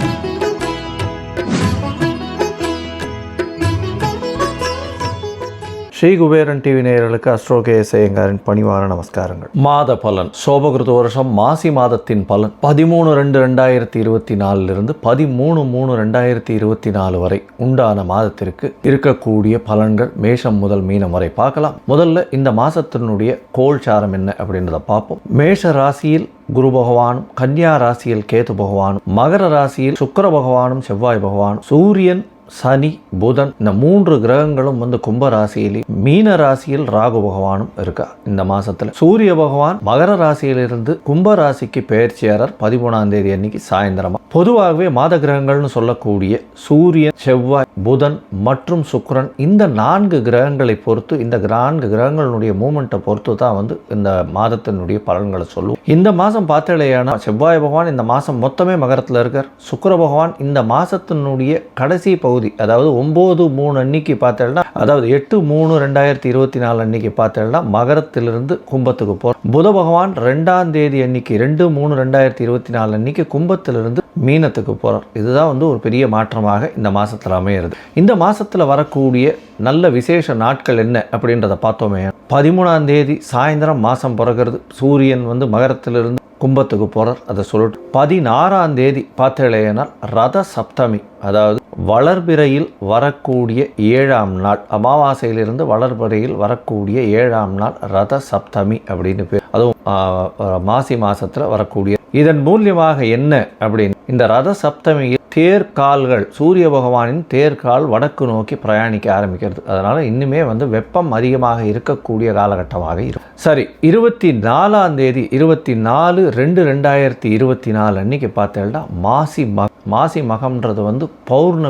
Thank you. Shri Kuberan TV நேயர்களுக்கு astro K சேயங்காரின் பணிவான நமஸ்காரங்கள். மாத பலன். சோபகிருத வருஷம் மாசி மாதத்தின் பலன். பதிமூணு ரெண்டு ரெண்டாயிரத்தி இருபத்தி நாலுலேருந்து பதிமூணு மூணு ரெண்டாயிரத்தி இருபத்தி நாலு வரை உண்டான மாதத்திற்கு இருக்கக்கூடிய பலன்கள் மேஷம் முதல் மீனம் வரை பார்க்கலாம். முதல்ல இந்த மாதத்தினுடைய கோல் சாரம் என்ன அப்படின்றத பார்ப்போம். மேஷ ராசியில் குரு பகவானும் கன்னியா ராசியில் கேது பகவானும் மகர ராசியில் சுக்கர பகவானும் செவ்வாய் பகவானும் சூரியன் சனி புதன் இந்த மூன்று கிரகங்களும் வந்து கும்ப ராசியிலே மீன ராசியில் ராகு பகவானும் இருக்கா? இந்த மாசத்துல சூரிய பகவான் மகர ராசியிலிருந்து கும்ப ராசிக்கு பெயர்ச்சியாளர் பதிமூணாம் தேதி அன்னைக்கு சாயந்தரமா. பொதுவாகவே மாத கிரகங்கள்னு சொல்லக்கூடிய சூரியன் செவ்வாய் புதன் மற்றும் சுக்கரன் இந்த நான்கு கிரகங்களை பொறுத்து இந்த நான்கு கிரகங்களுடைய மூமெண்ட்டை பொறுத்து தான் வந்து இந்த மாதத்தினுடைய பலன்களை சொல்லுவோம். இந்த மாதம் பார்த்தலையானா செவ்வாய் பகவான் இந்த மாதம் மொத்தமே மகரத்தில் இருக்கார். சுக்கர பகவான் இந்த மாதத்தினுடைய கடைசி பகுதி அதாவது ஒம்பது மூணு அன்னைக்கு பார்த்தேன்னா அதாவது எட்டு மூணு ரெண்டு ரெண்டாயிரத்தி இருபத்தி நாலு அன்னைக்கு பார்த்தேன்னா மகரத்திலிருந்து கும்பத்துக்கு போகிறோம் புத பகவான் ரெண்டாம் தேதி அன்னைக்கு ரெண்டு மூணு ரெண்டாயிரத்தி இருபத்தி நாலு அன்னைக்கு கும்பத்திலிருந்து மீனத்துக்கு போகிறார் இதுதான் வந்து ஒரு பெரிய மாற்றமாக இந்த மாதத்தில் அமையிறது. இந்த மாதத்தில் வரக்கூடிய நல்ல விசேஷ நாட்கள் என்ன அப்படின்றத பார்த்தோமே. பதிமூணாம் தேதி சாயந்தரம் மாதம் பிறகுறது. சூரியன் வந்து மகரத்திலிருந்து கும்பத்துக்கு போகிறார் அதை சொல்லிட்டு பதினாறாம் தேதி பார்த்தேனால் ரத சப்தமி. அதாவது வளர்பிறையில் வரக்கூடிய ஏழாம் நாள். அமாவாசையிலிருந்து வளர்பிறையில் வரக்கூடிய ஏழாம் நாள் ரத சப்தமி அப்படின்னு பேர். அதுவும் மாசி மாசத்துல வரக்கூடிய. இதன் மூலியமாக என்ன அப்படின்னு இந்த ரத சப்தமியில் தேர்கால்கள் சூரிய பகவானின் தேர்கால் வடக்கு நோக்கி பிரயாணிக்க ஆரம்பிக்கிறது. அதனால இன்னுமே வந்து வெப்பம் அதிகமாக இருக்கக்கூடிய காலகட்டமாக இருக்கும். சரி இருபத்தி நாலாம் தேதி இருபத்தி நாலு ரெண்டு ரெண்டாயிரத்தி இருபத்தி நாலு அன்னைக்கு பார்த்தேன்னா மாசி மக மாசி மகம்ன்றது வந்து பௌர்ணமி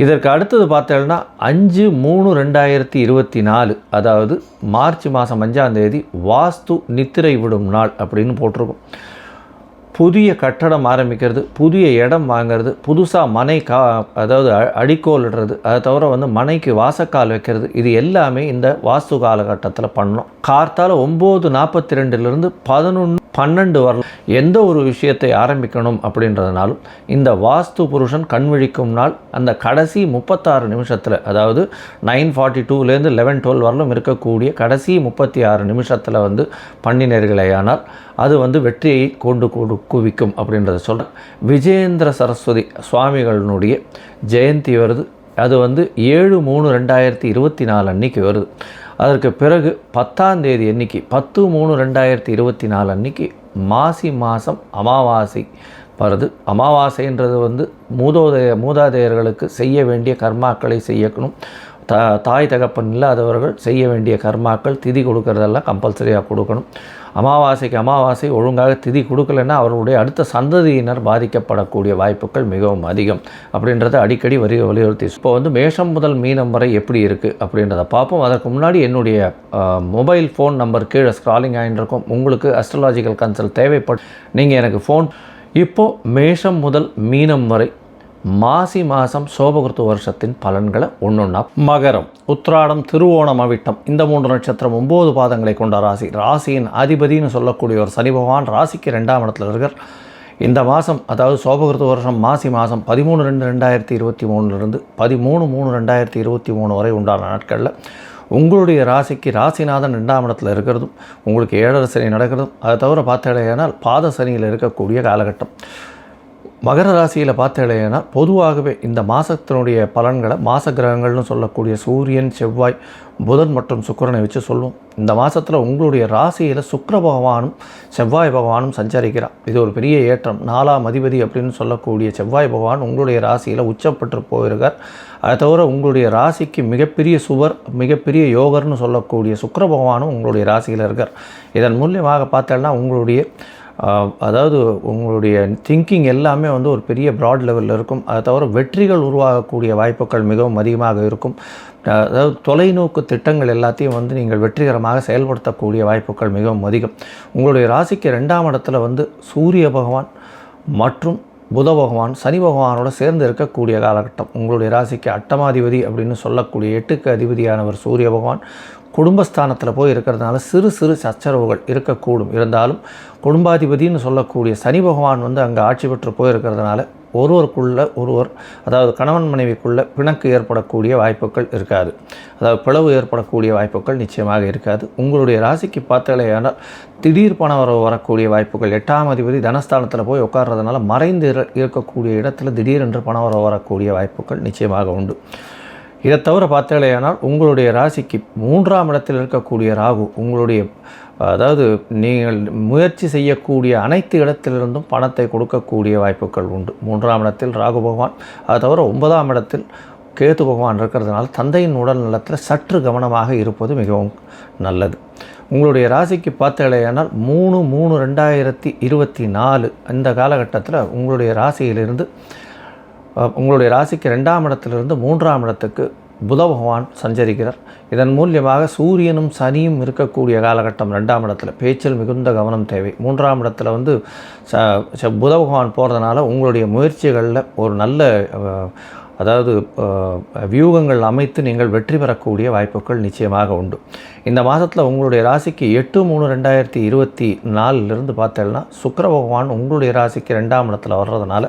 இதற்கு அடுத்தது பார்த்தோம்னா அஞ்சு மூணு ரெண்டாயிரத்தி இருபத்தி நாலு அதாவது மார்ச் மாதம் அஞ்சாம் தேதி வாஸ்து நித்திரை விடும் நாள் அப்படின்னு போட்டிருக்கோம். புதிய கட்டடம் ஆரம்பிக்கிறது புதிய இடம் வாங்குறது புதுசாக மனை கா அதாவது அ- அடிக்கோல் அதை தவிர வந்து மனைக்கு வாசக்கால் வைக்கிறது இது எல்லாமே இந்த வாஸ்து காலகட்டத்தில் பண்ணணும். கார்த்தால் ஒம்பது நாற்பத்தி ரெண்டுலேருந்து பதினொன்று பன்னெண்டு வரலாம் எந்த ஒரு விஷயத்தை ஆரம்பிக்கணும் அப்படின்றதுனாலும் இந்த வாஸ்து புருஷன் கண் விழிக்கும் நாள் அந்த கடைசி முப்பத்தாறு நிமிஷத்தில் அதாவது நைன் ஃபார்ட்டி டூலேருந்து லெவன் டுவெல் வரலும் இருக்கக்கூடிய கடைசி முப்பத்தி ஆறு நிமிஷத்தில் வந்து பண்ணினர்களேயானால் அது வந்து வெற்றியை கொண்டு கொடு குவிக்கும் அப்படின்றத சொல்கிறேன் விஜயேந்திர சரஸ்வதி சுவாமிகளினுடைய ஜெயந்தி வருது. அது வந்து ஏழு மூணு ரெண்டாயிரத்தி இருபத்தி நாலு அன்னைக்கு வருது. அதற்கு பிறகு பத்தாம் தேதி அன்னைக்கு பத்து மூணு ரெண்டாயிரத்தி இருபத்தி நாலு அன்னைக்கு மாசி மாதம் அமாவாசை வருது. அமாவாசைன்றது வந்து மூதோதய மூதாதையர்களுக்கு செய்ய வேண்டிய கர்மாக்களை செய்யக்கணும். தா தாய் தகப்பன் இல்லாதவர்கள் செய்ய வேண்டிய கர்மாக்கள் திதி கொடுக்கறதெல்லாம் கம்பல்சரியாக கொடுக்கணும். அமாவாசைக்கு அமாவாசை ஒழுங்காக திதி கொடுக்கலன்னா அவர்களுடைய அடுத்த சந்ததியினர் பாதிக்கப்படக்கூடிய வாய்ப்புகள் மிகவும் அதிகம் அப்படின்றத அடிக்கடி வரி வலியுறுத்தி இப்போ வந்து மேஷம் முதல் மீனம் வரை எப்படி இருக்குது அப்படின்றத பார்ப்போம். அதற்கு முன்னாடி என்னுடைய மொபைல் ஃபோன் நம்பர் கீழே ஸ்க்ராலிங் ஆகிட்டு உங்களுக்கு அஸ்ட்ராலாஜிக்கல் கன்சல்ட் தேவைப்படும் நீங்கள் எனக்கு ஃபோன் இப்போது மேஷம் முதல் மீனம் வரை மாசி மாதம் சோபகிருத்து வருஷத்தின் பலன்களை ஒன்றொன்னா மகரம். உத்ராடம் திருவோணம் அவிட்டம். இந்த மூன்று நட்சத்திரம் ஒம்பது பாதங்களை கொண்ட ராசி. ராசியின் அதிபதினு சொல்லக்கூடிய ஒரு சனி பகவான் ராசிக்கு ரெண்டாம் இடத்துல இருக்கார். இந்த மாதம் அதாவது சோபகிருத்து வருஷம் மாசி மாதம் பதிமூணு ரெண்டு ரெண்டாயிரத்தி இருபத்தி மூணுலேருந்து பதிமூணு மூணு ரெண்டாயிரத்தி இருபத்தி மூணு வரை உண்டான நாட்களில் உங்களுடைய ராசிக்கு ராசிநாதன் ரெண்டாம் இடத்துல இருக்கிறதும் உங்களுக்கு ஏழரை சனி நடக்கிறதும் அதை தவிர பார்த்தாலேயானால் பாத சனியில் இருக்கக்கூடிய காலகட்டம். மகர ராசியில் பார்த்தேன்னா பொதுவாகவே இந்த மாதத்தினுடைய பலன்களை மாச கிரகங்கள்னு சொல்லக்கூடிய சூரியன் செவ்வாய் புதன் மற்றும் சுக்கரனை வச்சு சொல்லுவோம் இந்த மாதத்தில் உங்களுடைய ராசியில் சுக்கர பகவானும் செவ்வாய் பகவானும் சஞ்சரிக்கிறார். இது ஒரு பெரிய ஏற்றம். நாலாம் அதிபதி அப்படின்னு சொல்லக்கூடிய செவ்வாய் பகவான் உங்களுடைய ராசியில் உச்சப்பட்டு போயிருக்கார். அதை தவிர உங்களுடைய ராசிக்கு மிகப்பெரிய சுவர் மிகப்பெரிய யோகர்னு சொல்லக்கூடிய சுக்கர பகவானும் உங்களுடைய ராசியில் இருக்கார். இதன் மூலியமாக பார்த்தோன்னா உங்களுடைய அதாவது உங்களுடைய திங்கிங் எல்லாமே வந்து ஒரு பெரிய ப்ராட் லெவலில் இருக்கும். அதை தவிர வெற்றிகள் உருவாகக்கூடிய வாய்ப்புகள் மிகவும் அதிகமாக இருக்கும். அதாவது தொலைநோக்கு திட்டங்கள் எல்லாத்தையும் வந்து நீங்கள் வெற்றிகரமாக செயல்படுத்தக்கூடிய வாய்ப்புகள் மிகவும் அதிகம். உங்களுடைய ராசிக்கு ரெண்டாம் இடத்துல வந்து சூரிய பகவான் மற்றும் புத பகவான் சனி பகவானோட சேர்ந்து இருக்கக்கூடிய காலகட்டம். உங்களுடைய ராசிக்கு அட்டமாதிபதி அப்படின்னு சொல்லக்கூடிய எட்டுக்கு அதிபதியானவர் சூரிய பகவான். குடும்பஸ்தானத்தில் போய் இருக்கிறதுனால சிறு சிறு சச்சரவுகள் இருக்கக்கூடும். இருந்தாலும் குடும்பாதிபதின்னு சொல்லக்கூடிய சனி பகவான் வந்து அங்கே ஆட்சி பெற்று போயிருக்கிறதுனால ஒருவருக்குள்ள ஒருவர் அதாவது கணவன் மனைவிக்குள்ள பிணக்கு ஏற்படக்கூடிய வாய்ப்புகள் இருக்காது. அதாவது பிளவு ஏற்படக்கூடிய வாய்ப்புகள் நிச்சயமாக இருக்காது. உங்களுடைய ராசிக்கு பார்த்தாலேயானால் திடீர் பண வரவு வரக்கூடிய வாய்ப்புகள். எட்டாம் அதிபதி தனஸ்தானத்தில் போய் உட்கார்றதுனால மறைந்து இருக்கக்கூடிய இடத்துல திடீரென்று பண வரவு வரக்கூடிய வாய்ப்புகள் நிச்சயமாக உண்டு. இதை தவிர பார்த்தீங்களேயானால் உங்களுடைய ராசிக்கு மூன்றாம் இடத்தில் இருக்கக்கூடிய ராகு உங்களுடைய அதாவது நீங்கள் முயற்சி செய்யக்கூடிய அனைத்து இடத்திலிருந்தும் பணத்தை கொடுக்கக்கூடிய வாய்ப்புகள் உண்டு. மூன்றாம் இடத்தில் ராகு பகவான் அதை தவிர ஒன்பதாம் இடத்தில் கேது பகவான் இருக்கிறதுனால தந்தையின் உடல் நலத்தில் சற்று கவனமாக இருப்பது மிகவும் நல்லது. உங்களுடைய ராசிக்கு பார்த்தீங்களேயானால் மூணு மூணு ரெண்டாயிரத்தி இருபத்தி நாலு இந்த காலகட்டத்தில் உங்களுடைய ராசியிலிருந்து உங்களுடைய ராசிக்கு ரெண்டாம் இடத்திலிருந்து மூன்றாம் இடத்துக்கு புத பகவான் சஞ்சரிக்கிறார். இதன் மூலியமாக சூரியனும் சனியும் இருக்கக்கூடிய காலகட்டம் ரெண்டாம் இடத்துல. பேச்சில் மிகுந்த கவனம் தேவை. மூன்றாம் இடத்துல வந்து ச ச- புத பகவான் போகிறதுனால உங்களுடைய முயற்சிகளில் ஒரு நல்ல அதாவது வியூகங்கள் அமைத்து நீங்கள் வெற்றி பெறக்கூடிய வாய்ப்புகள் நிச்சயமாக உண்டு. இந்த மாதத்தில் உங்களுடைய ராசிக்கு எட்டு மூணு ரெண்டாயிரத்தி இருபத்தி நாலுலேருந்து பார்த்தேன்னா சுக்கர பகவான் உங்களுடைய ராசிக்கு ரெண்டாம் இடத்துல வர்றதுனால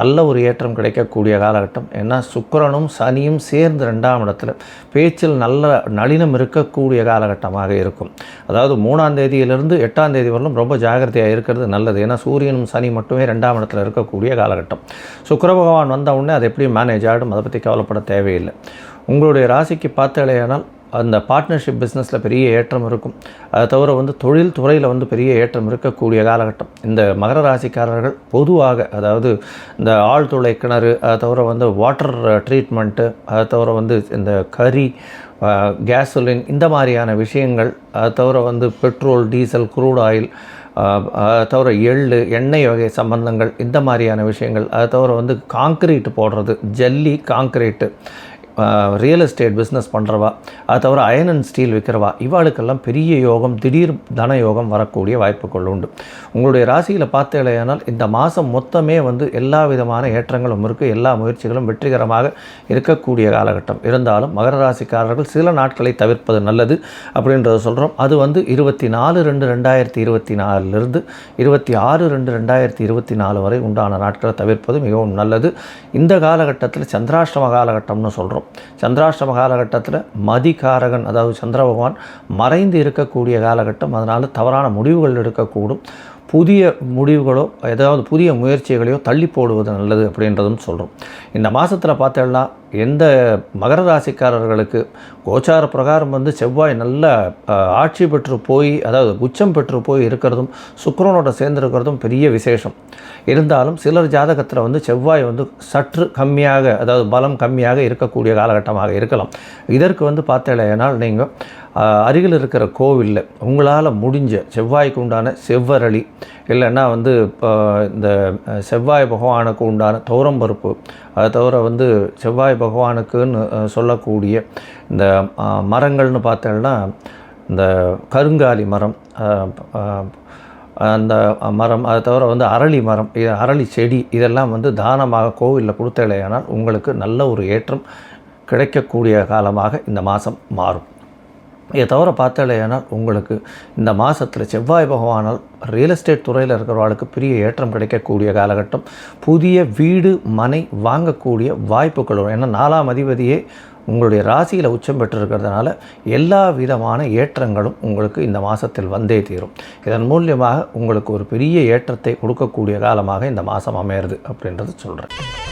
நல்ல ஒரு ஏற்றம் கிடைக்கக்கூடிய காலகட்டம். ஏன்னா சுக்கிரனும் சனியும் சேர்ந்து ரெண்டாம் இடத்துல பேச்சில் நல்ல நளினம் இருக்கக்கூடிய காலகட்டமாக இருக்கும். அதாவது மூணாம் தேதியிலிருந்து எட்டாம் தேதி வரலும் ரொம்ப ஜாகிரதையாக இருக்கிறது நல்லது. ஏன்னா சூரியனும் சனி மட்டுமே ரெண்டாம் இடத்துல இருக்கக்கூடிய காலகட்டம். சுக்கர பகவான் வந்த உடனே அது எப்படி மேனேஜ் ஆகிடும். அதை பற்றி கவலைப்பட தேவையில்லை. உங்களுடைய ராசிக்கு பார்த்தாலேயானால் அந்த பார்ட்னர்ஷிப் பிஸ்னஸில் பெரிய ஏற்றம் இருக்கும். அதை தவிர வந்து தொழில் துறையில் வந்து பெரிய ஏற்றம் இருக்கக்கூடிய காலகட்டம். இந்த மகர ராசிக்காரர்கள் பொதுவாக அதாவது இந்த ஆழ்துளை கிணறு அதை தவிர வந்து வாட்டர் ட்ரீட்மெண்ட்டு அதை தவிர வந்து இந்த கறி கேசோலின் இந்த மாதிரியான விஷயங்கள் அதை தவிர வந்து பெட்ரோல் டீசல் க்ரூட் ஆயில் அதை தவிர எள்ளு எண்ணெய் வகை சம்பந்தங்கள் இந்த மாதிரியான விஷயங்கள் அதை தவிர வந்து காங்க்ரீட் போடுறது ஜல்லி காங்க்ரீட்டு ரியல் எஸ்டேட் பிஸ்னஸ் பண்ணுறவா அது தவிர அயன் அண்ட் ஸ்டீல் விற்கிறவா இவாளுக்கெல்லாம் பெரிய யோகம் திடீர் தன யோகம் வரக்கூடிய வாய்ப்புகள் உண்டு. உங்களுடைய ராசியில் பார்த்தேலையானால் இந்த மாதம் மொத்தமே வந்து எல்லா விதமான ஏற்றங்களும் இருக்குது எல்லா முயற்சிகளும் வெற்றிகரமாக இருக்கக்கூடிய காலகட்டம். இருந்தாலும் மகர ராசிக்காரர்கள் சில நாட்களை தவிர்ப்பது நல்லது அப்படின்றத சொல்கிறோம் அது வந்து இருபத்தி நாலு ரெண்டு ரெண்டாயிரத்தி இருபத்தி நாலுலேருந்து இருபத்தி ஆறு ரெண்டு ரெண்டாயிரத்தி இருபத்தி நாலு வரை உண்டான நாட்களை தவிர்ப்பது மிகவும் நல்லது. இந்த காலகட்டத்தில் சந்திராஷ்டம காலகட்டம்னு சொல்கிறோம் சந்திராஷ்டம காலகட்டத்தில் மதிகாரகன் அதாவது சந்திர பகவான் மறைந்து இருக்கக்கூடிய காலகட்டம். அதனால் தவறான முடிவுகள் எடுக்கக்கூடும். புதிய முடிவுகளோ ஏதாவது புதிய முயற்சிகளையோ தள்ளி போடுவது நல்லது அப்படின்றதும் சொல்கிறோம் இந்த மாதத்தில் பார்த்தோம்னா எந்த மகர ராசிக்காரர்களுக்கு கோச்சார பிரகாரம் வந்து செவ்வாய் நல்ல ஆட்சி பெற்று போய் அதாவது உச்சம் பெற்று போய் இருக்கிறதும் சுக்கரனோட சேர்ந்துருக்கிறதும் பெரிய விசேஷம். இருந்தாலும் சிலர் ஜாதகத்தில் வந்து செவ்வாய் வந்து சற்று கம்மியாக அதாவது பலம் கம்மியாக இருக்கக்கூடிய காலகட்டமாக இருக்கலாம். இதற்கு வந்து பார்த்தேனால் நீங்கள் அருகில் இருக்கிற கோவிலில் உங்களால் முடிஞ்ச செவ்வாய்க்கு உண்டான செவ்வரளி இல்லைன்னா வந்து இப்போ இந்த செவ்வாய் பகவானுக்கு உண்டான துவரம்பருப்பு அதை தவிர வந்து செவ்வாய் பகவானுக்குன்னு சொல்லக்கூடிய இந்த மரங்கள்னு பார்த்தோம்னா இந்த கருங்காலி மரம் அந்த மரம் அதை தவிர வந்து அரளி மரம் இது அரளி செடி இதெல்லாம் வந்து தானமாக கோவிலில் கொடுத்தலையானால் உங்களுக்கு நல்ல ஒரு ஏற்றம் கிடைக்கக்கூடிய காலமாக இந்த மாதம் மாறும். இதை தவிர பார்த்தாலேனால் உங்களுக்கு இந்த மாதத்தில் செவ்வாய் பகவானால் ரியல் எஸ்டேட் துறையில் இருக்கிறவர்களுக்கு பெரிய ஏற்றம் கிடைக்கக்கூடிய காலகட்டம் புதிய வீடு மனை வாங்கக்கூடிய வாய்ப்புகள் வரும். ஏன்னா நாலாம் அதிபதியே உங்களுடைய ராசியில் உச்சம் பெற்றிருக்கிறதுனால எல்லா விதமான ஏற்றங்களும் உங்களுக்கு இந்த மாதத்தில் வந்தே தீரும். இதன் மூலியமாக உங்களுக்கு ஒரு பெரிய ஏற்றத்தை கொடுக்கக்கூடிய காலமாக இந்த மாதம் அமையிறது அப்படின்றத சொல்கிறேன்